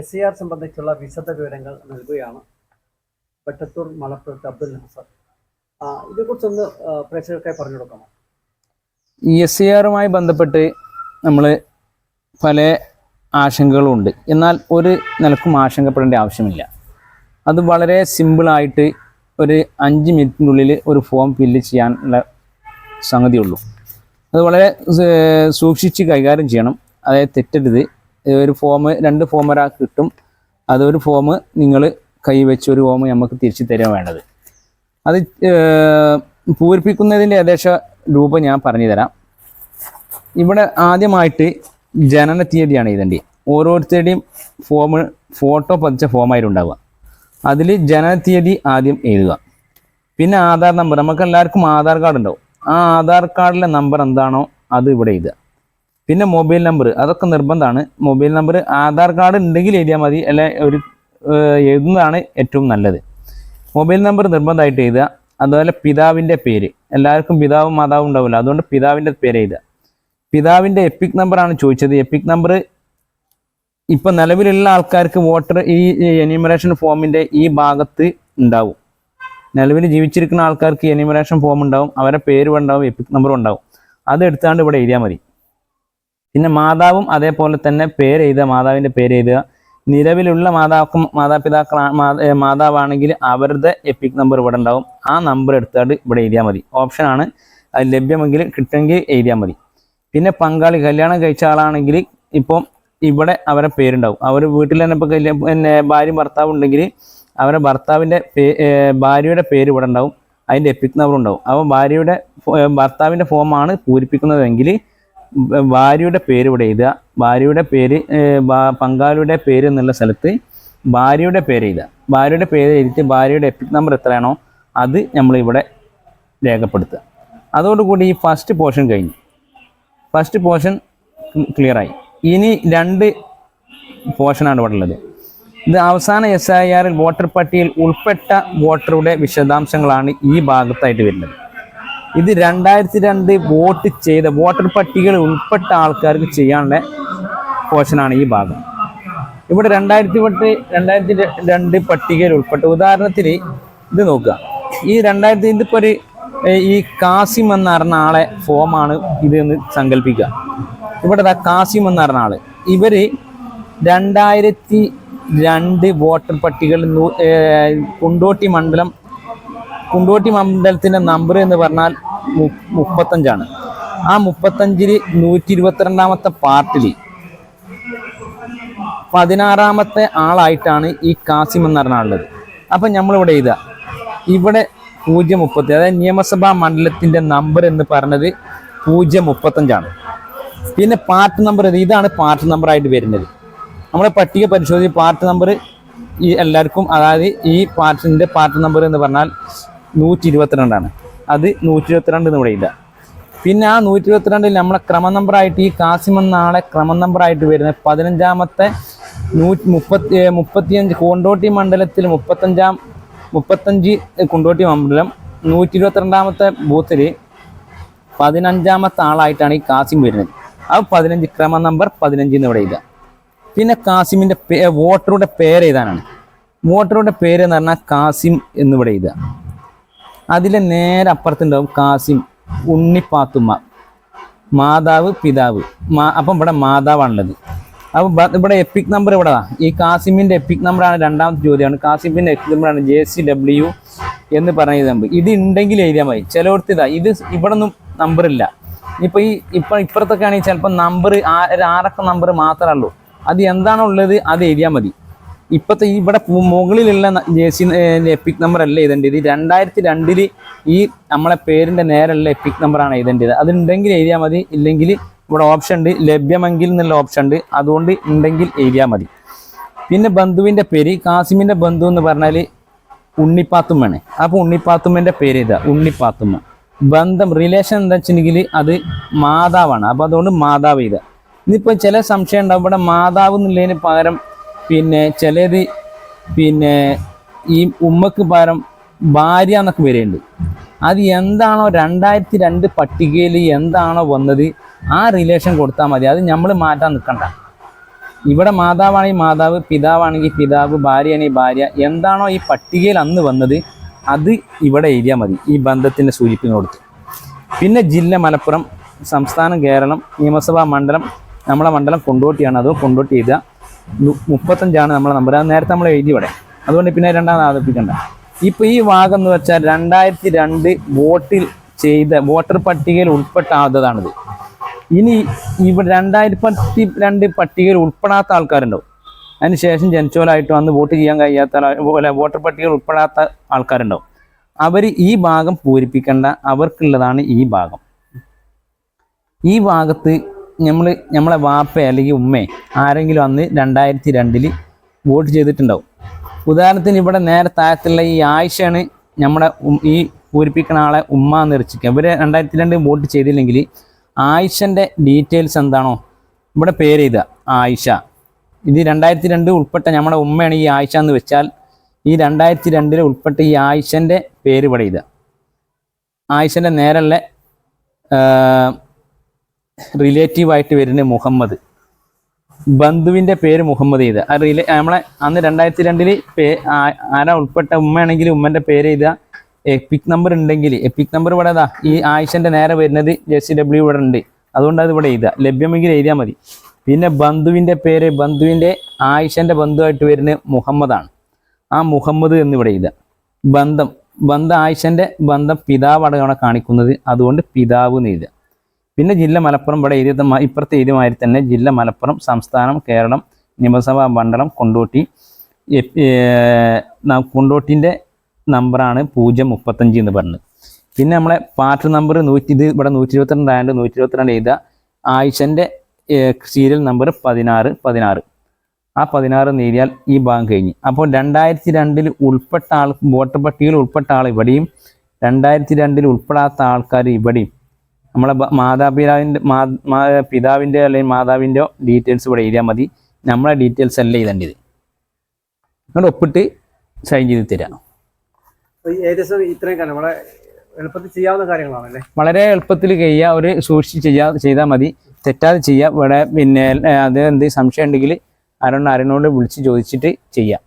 S C R സംബന്ധിച്ചുള്ള വിശദ വിവരങ്ങൾ നൽകുകയാണ് വെട്ടത്തൂർ മലപ്പുറത്ത് അബ്ദുൽ ഹസൻ ഇതേക്കുറിച്ചൊന്ന് പ്രേക്ഷകർക്കായി പറഞ്ഞു കൊടുക്കണം ഈ എസ് സി ആറുമായി ബന്ധപ്പെട്ട് നമ്മൾ പല ആശങ്കകളും ഉണ്ട് എന്നാൽ ഒരു നിലക്കും ആശങ്കപ്പെടേണ്ട ആവശ്യമില്ല. അത് വളരെ സിമ്പിളായിട്ട് ഒരു അഞ്ച് മിനിറ്റിനുള്ളിൽ ഒരു ഫോം ഫില്ല് ചെയ്യാനുള്ള സംഗതിയുള്ളൂ. അത് വളരെ സൂക്ഷിച്ച് കൈകാര്യം ചെയ്യണം. അതായത് തെറ്റരുത്. ഒരു ഫോം രണ്ട് ഫോം ഒരാൾക്ക് കിട്ടും. അതൊരു ഫോം നിങ്ങൾ കൈവച്ച ഒരു ഫോം നമുക്ക് തിരിച്ചു തരാൻ വേണ്ടത്. അത് പൂരിപ്പിക്കുന്നതിന്റെ ഏകദേശ രൂപം ഞാൻ പറഞ്ഞു തരാം ഇവിടെ ആദ്യമായിട്ട് ജനന തീയതിയാണ് എഴുതേണ്ടത് ഓരോരുത്തരുടെയും ഫോം ഫോട്ടോ പതിച്ച ഫോമായിട്ട് ഉണ്ടാവുക. അതിൽ ജനന തീയതി ആദ്യം എഴുതുക. പിന്നെ ആധാർ നമ്പർ നമുക്ക് എല്ലാവർക്കും ആധാർ കാർഡ് ഉണ്ടാവും. ആ ആധാർ കാർഡിലെ നമ്പർ എന്താണോ അത് ഇവിടെ എഴുതുക. പിന്നെ മൊബൈൽ നമ്പർ അതൊക്കെ നിർബന്ധമാണ്. മൊബൈൽ നമ്പർ ആധാർ കാർഡ് ഉണ്ടെങ്കിൽ എഴുതിയാൽ മതി. അല്ലെ ഒരു എഴുതുന്നതാണ് ഏറ്റവും നല്ലത്. മൊബൈൽ നമ്പർ നിർബന്ധമായിട്ട് എഴുതുക. അതുപോലെ പിതാവിന്റെ പേര്. എല്ലാവർക്കും പിതാവും മാതാവും ഉണ്ടാവില്ല അതുകൊണ്ട് പിതാവിന്റെ പേര് എഴുതുക. പിതാവിന്റെ എപ്പിക് നമ്പറാണ് ചോദിച്ചത്. എപ്പിക് നമ്പർ ഇപ്പം നിലവിലുള്ള ആൾക്കാർക്ക് വോട്ടർ ഈ എനിമറേഷൻ ഫോമിന്റെ ഈ ഭാഗത്ത് ഉണ്ടാവും. നിലവിൽ ജീവിച്ചിരിക്കുന്ന ആൾക്കാർക്ക് എനിമറേഷൻ ഫോം ഉണ്ടാവും. അവരുടെ പേര് ഉണ്ടാവും എപ്പിക് നമ്പറും ഉണ്ടാവും. അത് എടുത്താണ്ട് ഇവിടെ എഴുതിയാൽ മതി. പിന്നെ മാതാവും അതേപോലെ തന്നെ പേര് എഴുതുക മാതാവിന്റെ പേര് എഴുതുക. നിലവിലുള്ള മാതാക്കും മാതാപിതാക്കൾ മാതാവാണെങ്കിൽ അവരുടെ എപ്പിക് നമ്പർ ഇവിടെ ഉണ്ടാവും. ആ നമ്പർ എടുത്താണ്ട് ഇവിടെ എഴുതിയാൽ മതി. ഓപ്ഷനാണ് അത് ലഭ്യമെങ്കിൽ കിട്ടുമെങ്കിൽ എഴുതിയാൽ മതി. പിന്നെ പങ്കാളി കല്യാണം കഴിച്ച ആളാണെങ്കിൽ ഇപ്പം ഇവിടെ അവരെ പേരുണ്ടാവും. അവർ വീട്ടിൽ തന്നെ ഇപ്പോൾ കല്യാണം പിന്നെ ഭാര്യയും ഭർത്താവും ഉണ്ടെങ്കിൽ അവരുടെ ഭർത്താവിന്റെ പേ ഭാര്യയുടെ പേര് ഇവിടെ ഉണ്ടാവും. അതിന്റെ എപ്പിക് നമ്പർ ഉണ്ടാവും. അപ്പോൾ ഭാര്യയുടെ ഭർത്താവിന്റെ ഫോമാണ് പൂരിപ്പിക്കുന്നതെങ്കിൽ ഭാര്യയുടെ പേര് ഇവിടെ എഴുതുക. ഭാര്യയുടെ പേര് പങ്കാളിയുടെ പേര് എന്നുള്ള സ്ഥലത്ത് ഭാര്യയുടെ പേര് എഴുതുക. ഭാര്യയുടെ പേര് എഴുതിയിട്ട് ഭാര്യയുടെ എപ്പിക് നമ്പർ എത്രയാണോ അത് നമ്മൾ ഇവിടെ രേഖപ്പെടുത്തുക. അതോടുകൂടി ഈ ഫസ്റ്റ് പോർഷൻ കഴിഞ്ഞു. ഫസ്റ്റ് പോർഷൻ ക്ലിയറായി ഇനി രണ്ട് പോർഷനാണ് ഇവിടെ ഉള്ളത്. ഇത് അവസാന എസ് ഐ ആറിൽ വോട്ടർ പട്ടികയിൽ ഉൾപ്പെട്ട വോട്ടറുടെ വിശദാംശങ്ങളാണ് ഈ ഭാഗത്തായിട്ട് വരുന്നത്. ഇത് രണ്ടായിരത്തി രണ്ട് വോട്ട് ചെയ്ത വോട്ടർ പട്ടികയിൽ ഉൾപ്പെട്ട ആൾക്കാർക്ക് ചെയ്യാനുള്ള പോർഷനാണ് ഈ ഭാഗം. ഇവിടെ രണ്ടായിരത്തി പട്ട് രണ്ടായിരത്തി രണ്ട് പട്ടികയിൽ ഉൾപ്പെട്ട ഉദാഹരണത്തിന് ഇത് നോക്കുക. ഈ രണ്ടായിരത്തി ഇതിപ്പോൾ ഒരു ഈ കാസിം എന്ന് പറഞ്ഞ ആളെ ഫോമാണ് ഇതെന്ന് സങ്കല്പിക്കുക ഇവിടെ കാസിം എന്ന് പറഞ്ഞ ആൾ. ഇവർ രണ്ടായിരത്തി രണ്ട് വോട്ടർ പട്ടികയിൽ കുണ്ടോട്ടി മണ്ഡലം കുണ്ടോട്ടി മണ്ഡലത്തിന്റെ നമ്പർ എന്ന് പറഞ്ഞാൽ മുപ്പത്തഞ്ചാണ്. ആ മുപ്പത്തഞ്ചിൽ നൂറ്റി ഇരുപത്തിരണ്ടാമത്തെ പാർട്ടിൽ പതിനാറാമത്തെ ആളായിട്ടാണ് ഈ കാസിം എന്ന് പറഞ്ഞ ആളുള്ളത്. അപ്പം നമ്മളിവിടെ എഴുതുക. ഇവിടെ പൂജ്യം മുപ്പത്തി അതായത് നിയമസഭാ മണ്ഡലത്തിന്റെ നമ്പർ എന്ന് പറഞ്ഞത് പൂജ്യം മുപ്പത്തഞ്ചാണ് പിന്നെ പാർട്ട് നമ്പർ ഇതാണ് പാർട്ട് നമ്പർ ആയിട്ട് വരുന്നത്. നമ്മുടെ പട്ടിക പരിശോധിച്ച് പാർട്ട് നമ്പർ ഈ എല്ലാവർക്കും അതായത് ഈ പാർട്ടിന്റെ പാർട്ട് നമ്പർ എന്ന് പറഞ്ഞാൽ നൂറ്റി ഇരുപത്തിരണ്ടാണ് അത് നൂറ്റി ഇരുപത്തിരണ്ട് ഇവിടെ ഇല്ല. പിന്നെ ആ നൂറ്റി ഇരുപത്തിരണ്ടിൽ നമ്മളെ ക്രമ നമ്പറായിട്ട് ഈ കാസിം നാളെ ക്രമ നമ്പറായിട്ട് വരുന്ന പതിനഞ്ചാമത്തെ നൂറ്റി മുപ്പത്തി മുപ്പത്തിയഞ്ച് കൊണ്ടോട്ടി മണ്ഡലത്തിൽ മുപ്പത്തഞ്ചാം മുപ്പത്തഞ്ച് കുണ്ടോട്ടി മണ്ഡലം നൂറ്റി ഇരുപത്തിരണ്ടാമത്തെ ബൂത്തിൽ പതിനഞ്ചാമത്തെ ആളായിട്ടാണ് ഈ കാസിം വരുന്നത്. ആ പതിനഞ്ച് ക്രമ നമ്പർ പതിനഞ്ച് എന്ന് ഇവിടെ ഇല്ല. പിന്നെ കാസിമിന്റെ വോട്ടറുടെ പേര് എഴുതാനാണ്. വോട്ടറുടെ പേര് എന്ന് പറഞ്ഞാൽ കാസിം എന്നിവിടെ എഴുതുക. അതിലെ നേരെ അപ്പുറത്തുണ്ടാവും കാസിം ഉണ്ണിപ്പാത്തുമ്മ മാതാവ് പിതാവ്. മാ അപ്പം ഇവിടെ മാതാവാണുള്ളത്. അപ്പോൾ ഇവിടെ എപ്പിക് നമ്പർ ഇവിടെതാ ഈ കാസിമിന്റെ എപ്പിക് നമ്പറാണ് രണ്ടാമത്തെ ചോദ്യമാണ്. കാസിമിന്റെ എപ്പിക് നമ്പറാണ് ജെ സി ഡബ്ല്യു എന്ന് പറഞ്ഞ നമ്പർ ഇത് ഉണ്ടെങ്കിൽ എഴുതിയാൽ മതി. ചിലയിടത്ത് ഇതാ ഇത് ഇവിടെ ഒന്നും നമ്പറില്ല ഇപ്പൊ ഈ ഇപ്പം ഇപ്പുറത്തൊക്കെ ആണെങ്കിൽ ചിലപ്പോൾ നമ്പർ ആറക്ക നമ്പർ മാത്രമേ ഉള്ളൂ. അത് എന്താണുള്ളത് അത് എഴുതിയാൽ മതി. ഇപ്പോഴത്തെ ഈ ഇവിടെ മുകളിലുള്ള ജെ സി എപ്പിക് നമ്പർ അല്ല എഴുതേണ്ടത്. രണ്ടായിരത്തി രണ്ടിൽ ഈ നമ്മളെ പേരിന്റെ നേരെയുള്ള എപ്പിക് നമ്പറാണ് എഴുതേണ്ടത്. അതുണ്ടെങ്കിൽ എഴുതിയാൽ മതി. ഇല്ലെങ്കിൽ ഇവിടെ ഓപ്ഷൻ ഉണ്ട്. ലഭ്യമെങ്കിൽ എന്നുള്ള ഓപ്ഷൻ ഉണ്ട്. അതുകൊണ്ട് ഉണ്ടെങ്കിൽ എഴുതിയാൽ മതി. പിന്നെ ബന്ധുവിന്റെ പേര്. കാസിമിന്റെ ബന്ധു എന്ന് പറഞ്ഞാൽ ഉണ്ണിപ്പാത്തുമ്മയാണ്. അപ്പോൾ ഉണ്ണിപ്പാത്തുമ്മേന്റെ പേര് ഇതാ ഉണ്ണിപ്പാത്തുമ്മ. ബന്ധം റിലേഷൻ എന്താ വെച്ചിട്ടുണ്ടെങ്കിൽ അത് മാതാവാണ്. അപ്പോൾ അതുകൊണ്ട് മാതാവ് ഇതാ ഇനിയിപ്പോൾ ചില സംശയം ഉണ്ടാവും. ഇവിടെ മാതാവ് എന്നുള്ളതിന് പകരം പിന്നെ ചിലത് പിന്നെ ഈ ഉമ്മക്ക് പകരം ഭാര്യ എന്നൊക്കെ വരെയുണ്ട് അത് എന്താണോ രണ്ടായിരത്തി രണ്ട് പട്ടികയിൽ എന്താണോ വന്നത് ആ റിലേഷൻ കൊടുത്താൽ മതി. അത് നമ്മൾ മാറ്റാൻ നിൽക്കണ്ട ഇവിടെ മാതാവാണെങ്കിൽ മാതാവ് പിതാവാണെങ്കിൽ പിതാവ് ഭാര്യയാണെങ്കിൽ ഭാര്യ എന്താണോ ഈ പട്ടികയിൽ അന്ന് വന്നത് അത് ഇവിടെ എഴുതിയാൽ മതി ഈ ബന്ധത്തിന്റെ സൂചിപ്പിന് കൊടുത്ത് പിന്നെ ജില്ല മലപ്പുറം സംസ്ഥാനം കേരളം നിയമസഭാ മണ്ഡലം നമ്മളെ മണ്ഡലം കൊണ്ടോട്ടിയാണ്. അത് കൊണ്ടോട്ടി എഴുതുക. മുപ്പത്തഞ്ചാണ് നമ്മളെ നമ്പർ അത് നേരത്തെ നമ്മൾ എഴുതി ഇവിടെ. അതുകൊണ്ട് പിന്നെ രണ്ടാമത് ആവർത്തിക്കണ്ട ഇപ്പൊ ഈ ഭാഗം എന്ന് വെച്ചാൽ രണ്ടായിരത്തി രണ്ട് വോട്ടിൽ ചെയ്ത വോട്ടർ പട്ടികയിൽ ഉൾപ്പെട്ട ആദതാണിത് ഇനി ഇവിടെ രണ്ടായിരത്തി രണ്ട് പട്ടികയിൽ ഉൾപ്പെടാത്ത ആൾക്കാരുണ്ടാവും. അതിനുശേഷം ജനിച്ചോലായിട്ട് വന്ന് വോട്ട് ചെയ്യാൻ കഴിയാത്ത വോട്ടർ പട്ടികയിൽ ഉൾപ്പെടാത്ത ആൾക്കാരുണ്ടാവും. അവർ ഈ ഭാഗം പൂരിപ്പിക്കേണ്ട. അവർക്കുള്ളതാണ് ഈ ഭാഗം. ഈ ഭാഗത്ത് നമ്മൾ നമ്മളെ വാപ്പ അല്ലെങ്കിൽ ഉമ്മേ ആരെങ്കിലും അന്ന് രണ്ടായിരത്തി രണ്ടിൽ വോട്ട് ചെയ്തിട്ടുണ്ടാവും. ഉദാഹരണത്തിന് ഇവിടെ നേരെ താഴത്തുള്ള ഈ ആയിഷയാണ് നമ്മുടെ ഈ പൂരിപ്പിക്കുന്ന ആളെ ഉമ്മ എന്ന് വെച്ചിരിക്കുക ഇവർ രണ്ടായിരത്തി രണ്ട് വോട്ട് ചെയ്തില്ലെങ്കിൽ ആയിഷന്റെ ഡീറ്റെയിൽസ് എന്താണോ ഇവിടെ പേര് എഴുതുക. ആയിഷ. ഇത് രണ്ടായിരത്തി രണ്ട് ഉൾപ്പെട്ട നമ്മുടെ ഉമ്മയാണ് ഈ ആയിഷ എന്ന് വെച്ചാൽ ഈ രണ്ടായിരത്തി രണ്ടിൽ ഉൾപ്പെട്ട ഈ ആയിഷന്റെ പേര് ഇവിടെ എഴുതുക. ആയിഷന്റെ നേരെയുള്ള റിലേറ്റീവ് ആയിട്ട് വരുന്ന മുഹമ്മദ്. ബന്ധുവിന്റെ പേര് മുഹമ്മദ് ചെയ്ത. ആ റിലേ നമ്മളെ അന്ന് രണ്ടായിരത്തി രണ്ടിൽ പേ ആരാ ഉൾപ്പെട്ട ഉമ്മയാണെങ്കിൽ ഉമ്മന്റെ പേര് ചെയ്ത എപ്പിക് നമ്പർ ഉണ്ടെങ്കിൽ എപ്പിക് നമ്പർ ഇവിടെ ഇതാ ഈ ആയിഷന്റെ നേരെ വരുന്നത് ജെ സി ഡബ്ല്യു ഇവിടെ ഉണ്ട്. അതുകൊണ്ട് അത് ഇവിടെ എഴുതുക. ലഭ്യമെങ്കിൽ എഴുതിയാൽ മതി. പിന്നെ ബന്ധുവിന്റെ പേര് ബന്ധുവിന്റെ ആയിഷന്റെ ബന്ധുവായിട്ട് വരുന്നത് മുഹമ്മദാണ്. ആ മുഹമ്മദ് എന്ന് ഇവിടെ എഴുതുക. ബന്ധം ബന്ധ ആയിഷന്റെ ബന്ധം പിതാവ് അടക്കമാണ് കാണിക്കുന്നത് അതുകൊണ്ട് പിതാവ് എന്ന് എഴുതുക. പിന്നെ ജില്ല മലപ്പുറം ഇവിടെ എഴുതിയത് മ- ഇപ്പുറത്തെ എഴുതിയ മാതിരി തന്നെ ജില്ല മലപ്പുറം സംസ്ഥാനം കേരളം നിയമസഭാ മണ്ഡലം കൊണ്ടോട്ടി. കൊണ്ടോട്ടിന്റെ നമ്പറാണ് പൂജ്യം മുപ്പത്തഞ്ച് എന്ന് പറഞ്ഞത്. പിന്നെ നമ്മളെ പാർട്ട് നമ്പർ നൂറ്റി ഇത് ഇവിടെ നൂറ്റി ഇരുപത്തിരണ്ട് ആയതുകൊണ്ട് നൂറ്റി ഇരുപത്തിരണ്ട് എഴുതുക ആയിഷന്റെ സീരിയൽ നമ്പർ പതിനാറ് പതിനാറ്. ആ പതിനാറ് നേരിയാൽ ഈ ഭാഗം കഴിഞ്ഞ്. അപ്പോൾ രണ്ടായിരത്തി രണ്ടിൽ ഉൾപ്പെട്ട ആൾ വോട്ടർ പട്ടികയിൽ ഉൾപ്പെട്ട ആൾ ഇവിടെയും രണ്ടായിരത്തി രണ്ടിൽ ഉൾപ്പെടാത്ത ആൾക്കാർ ഇവിടെയും നമ്മളെ മാതാപിതാവിന്റെ മാ പിതാവിന്റെ അല്ലെങ്കിൽ മാതാവിന്റെ ഡീറ്റെയിൽസ് ഇവിടെ എഴുതിയാൽ മതി. നമ്മളെ ഡീറ്റെയിൽസ് അല്ല എഴുതേണ്ടത്. എന്നിട്ട് ഒപ്പിട്ട് സൈൻ ചെയ്ത് തരാം. ഏകദേശം ഇത്രയും കാര്യം വളരെ എളുപ്പത്തിൽ ചെയ്യാവുന്ന കാര്യങ്ങളാണല്ലേ? വളരെ എളുപ്പത്തിൽ കഴിയുക ഒരു സൂക്ഷിച്ച് ചെയ്യാ ചെയ്താൽ മതി. തെറ്റാതെ ചെയ്യുക ഇവിടെ പിന്നെ അത് എന്ത് സംശയം ഉണ്ടെങ്കിൽ ആരോട് ആരോട് വിളിച്ച് ചോദിച്ചിട്ട് ചെയ്യാം.